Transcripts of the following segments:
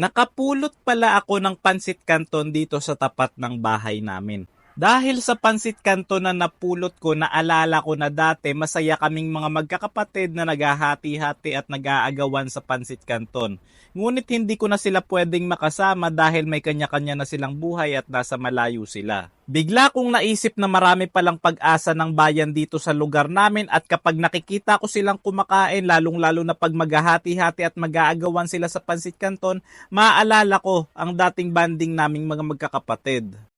Nakapulot pala ako ng pansit canton dito sa tapat ng bahay namin. Dahil sa pansit canton na napulot ko, naalala ko na dati masaya kaming mga magkakapatid na naghahati-hati at nag-aagawan sa pansit canton. Ngunit hindi ko na sila pwedeng makasama dahil may kanya-kanya na silang buhay at nasa malayo sila. Bigla kong naisip na marami palang pag-asa ng bayan dito sa lugar namin at kapag nakikita ko silang kumakain, lalong-lalo na pag maghahati-hati at mag-aagawan sila sa pansit canton, maaalala ko ang dating banding naming mga magkakapatid.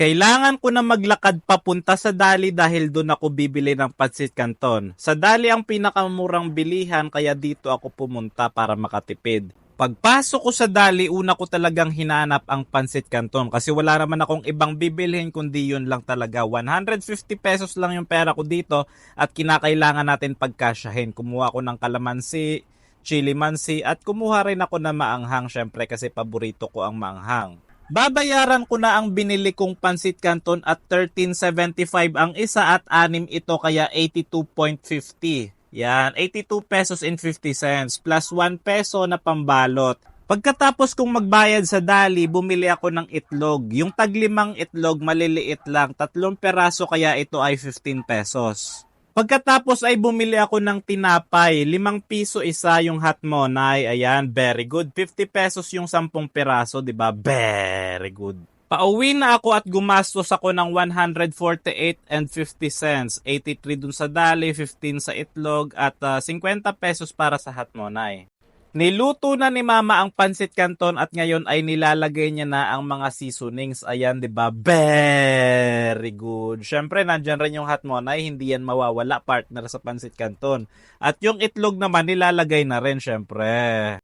Kailangan ko na maglakad papunta sa Dali dahil doon ako bibili ng pansit canton. Sa Dali ang pinakamurang bilihan kaya dito ako pumunta para makatipid. Pagpasok ko sa Dali, una ko talagang hinanap ang pansit canton kasi wala naman akong ibang bibilhin kundi yun lang talaga. 150 pesos lang yung pera ko dito at kinakailangan natin pagkasyahin. Kumuha ko ng kalamansi, chili mansi at kumuha rin ako na maanghang syempre kasi paborito ko ang maanghang. Babayaran ko na ang binili kong pansit canton at 13.75 ang isa at anim ito kaya 82.50. Yan, 82 pesos and 50 cents plus 1 peso na pambalot. Pagkatapos kong magbayad sa dali, bumili ako ng itlog. Yung taglimang itlog, maliliit lang. Tatlong peraso kaya ito ay 15 pesos. Pagkatapos ay bumili ako ng tinapay, limang piso isa yung hot monay, ayan, very good. 50 pesos yung 10 piraso, di ba? Very good. Pauwi na ako at gumastos ako ng 148 and 50 cents. 83 dun sa dali, 15 sa itlog at uh, ah, 50 pesos para sa hot monay. Niluto na ni Mama ang pansit canton at ngayon ay nilalagay niya na ang mga seasonings. Ayan, 'di ba? Very good. Syempre, nandiyan rin yung hot monay, hindi yan mawawala partner sa pansit canton. At yung itlog naman nilalagay na rin syempre.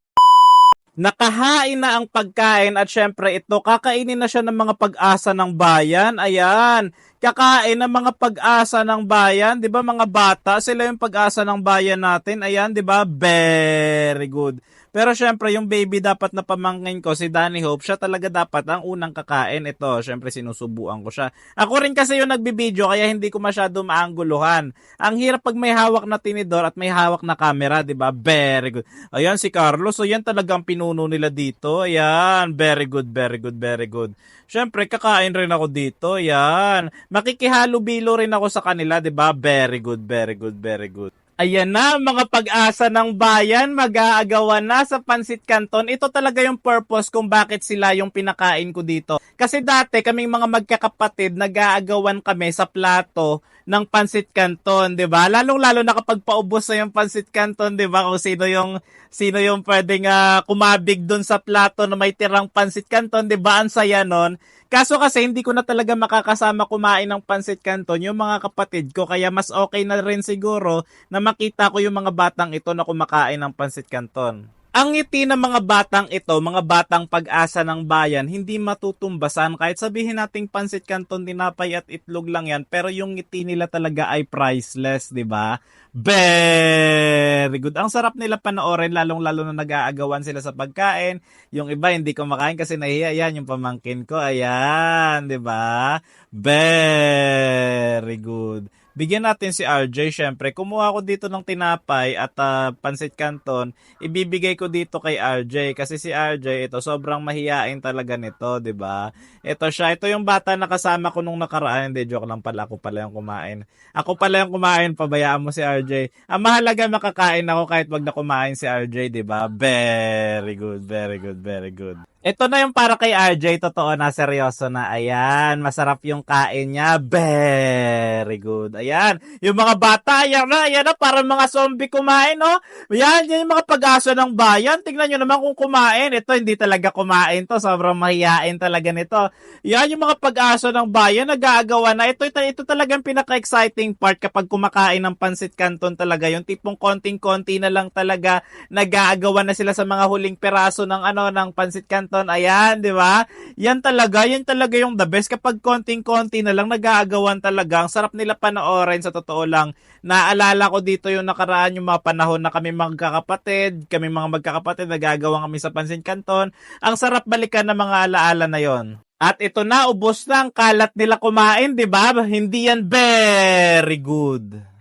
Nakahain na ang pagkain at syempre ito, kakainin na siya ng mga pag-asa ng bayan. Ayan, kakain ng mga pag-asa ng bayan, 'di ba mga bata, sila yung pag-asa ng bayan natin. Ayan, 'di ba? Very good. Pero syempre, yung baby dapat na pamangkin ko, si Danny Hope, siya talaga dapat ang unang kakain. Ito, syempre sinusubuan ko siya. Ako rin kasi yung nagbibideo, kaya hindi ko masyado maangguluhan. Ang hirap pag may hawak na tinidor at may hawak na camera, di ba? Very good. Ayan si Carlos, so yan talagang pinuno nila dito. Ayan, very good, very good, very good. Syempre, kakain rin ako dito. Yan. Makikihalo-bilo rin ako sa kanila, 'di ba? Very good, very good, very good. Ayan na, mga pag-asa ng bayan, mag-aagawan na sa Pansit Canton. Ito talaga yung purpose kung bakit sila yung pinakain ko dito. Kasi dati, kaming mga magkakapatid, nag-aagawan kami sa plato ng Pansit Canton, 'di ba? Lalong-lalo na kapag paubos na yung Pansit Canton, 'di ba? Kung sino yung sino yung pwedeng uh, kumabig doon sa plato na may tirang Pansit Canton, 'di ba? Ang saya noon. Kaso kasi hindi ko na talaga makakasama kumain ng pansit canton yung mga kapatid ko kaya mas okay na rin siguro na makita ko yung mga batang ito na kumakain ng pansit canton. Ang ngiti ng mga batang ito, mga batang pag-asa ng bayan, hindi matutumbasan kahit sabihin nating pansit canton, tinapay at itlog lang yan, pero yung ngiti nila talaga ay priceless, 'di ba? Very good. Ang sarap nila panoorin lalong-lalo na nag-aagawan sila sa pagkain. Yung iba hindi ko makain kasi nahiya yan yung pamangkin ko. Ayan, 'di ba? Very good bigyan natin si RJ. Syempre, kumuha ko dito ng tinapay at uh, pansit canton. Ibibigay ko dito kay RJ kasi si RJ ito sobrang mahiyain talaga nito, 'di ba? Ito siya, ito yung bata na kasama ko nung nakaraan. Hindi joke lang pala ako pala yung kumain. Ako pala yung kumain, pabayaan mo si RJ. Ang mahalaga makakain ako kahit wag na kumain si RJ, 'di ba? Very good, very good, very good. Ito na yung para kay RJ, totoo na, seryoso na. Ayan, masarap yung kain niya. Very good. Ayan, yung mga bata, ayan na, ayan na, para mga zombie kumain, no? Ayan, yan yung mga pag-asa ng bayan. Tingnan nyo naman kung kumain. Ito, hindi talaga kumain to. Sobrang mahihain talaga nito. Yan yung mga pag-asa ng bayan, nag-aagawa na. Ito, ito, ito talagang pinaka-exciting part kapag kumakain ng pansit canton talaga. Yung tipong konting-konti na lang talaga nag-aagawa na sila sa mga huling peraso ng ano ng pansit canton Hamilton. Ayan, di ba? Yan talaga, yan talaga yung the best. Kapag konting-konti na lang nag-aagawan talaga. Ang sarap nila panoorin sa totoo lang. Naalala ko dito yung nakaraan yung mga panahon na kami magkakapatid, kami mga magkakapatid, nagagawa kami sa Pansin Canton. Ang sarap balikan ng mga alaala na yon. At ito na, ubos na ang kalat nila kumain, di ba? Hindi yan very good.